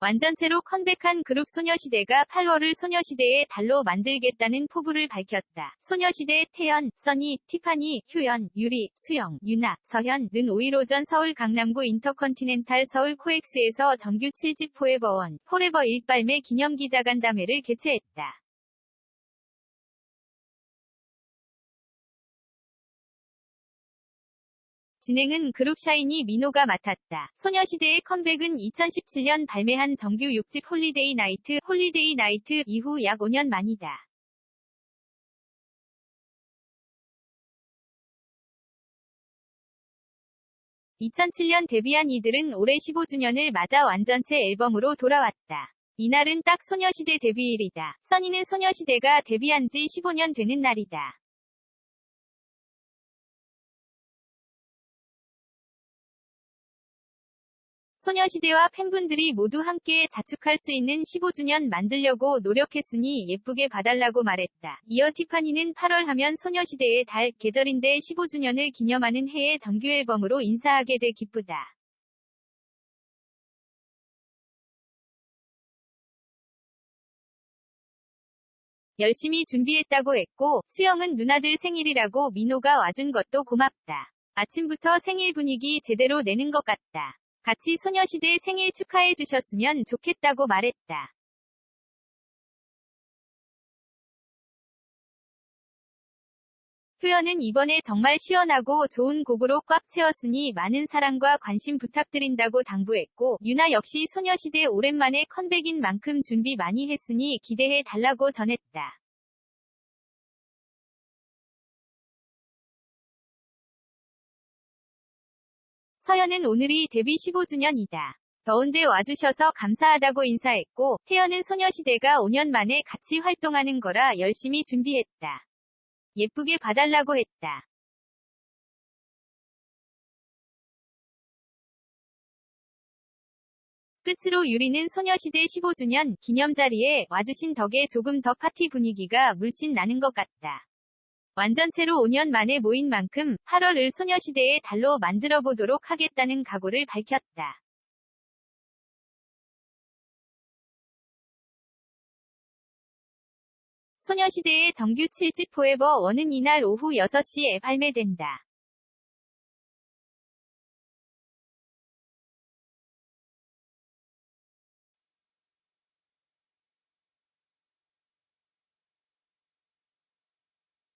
완전체로 컴백한 그룹 소녀시대가 8월을 소녀시대의 달로 만들겠다는 포부를 밝혔다. 소녀시대 태연, 써니, 티파니, 효연, 유리, 수영, 유나, 서현 는 5일 오전 서울 강남구 인터컨티넨탈 서울 코엑스에서 정규 7집 포에버원, 포레버 일발매 기념 기자간담회를 개최했다. 진행은 그룹 샤이니 민호가 맡았다. 소녀시대의 컴백은 2017년 발매한 정규 6집 홀리데이 나이트, 홀리데이 나이트 이후 약 5년 만이다. (2007년) 데뷔한 이들은 올해 15주년을 맞아 완전체 앨범으로 돌아왔다. 이날은 딱 소녀시대 데뷔일이다. 써니는 소녀시대가 데뷔한 지 15년 되는 날이다. 소녀시대와 팬분들이 모두 함께 자축할 수 있는 15주년 만들려고 노력했으니 예쁘게 봐달라고 말했다. 이어 티파니는 8월 하면 소녀시대의 달, 계절인데 15주년을 기념하는 해의 정규 앨범으로 인사하게 돼 기쁘다. 열심히 준비했다고 했고, 수영은 누나들 생일이라고 민호가 와준 것도 고맙다. 아침부터 생일 분위기 제대로 내는 것 같다. 같이 소녀시대 생일 축하해 주셨으면 좋겠다고 말했다. 표현은 이번에 정말 시원하고 좋은 곡으로 꽉 채웠으니 많은 사랑과 관심 부탁드린다고 당부했고, 유나 역시 소녀시대 오랜만에 컴백인 만큼 준비 많이 했으니 기대해 달라고 전했다. 서연은 오늘이 데뷔 15주년이다. 더운데 와주셔서 감사하다고 인사했고, 태연은 소녀시대가 5년 만에 같이 활동하는 거라 열심히 준비했다. 예쁘게 봐달라고 했다. 끝으로 유리는 소녀시대 15주년 기념 자리에 와주신 덕에 조금 더 파티 분위기가 물씬 나는 것 같다. 완전체로 5년 만에 모인 만큼 8월을 소녀시대의 달로 만들어 보도록 하겠다는 각오를 밝혔다. 소녀시대의 정규 7집 포에버 1은 이날 오후 6시에 발매된다.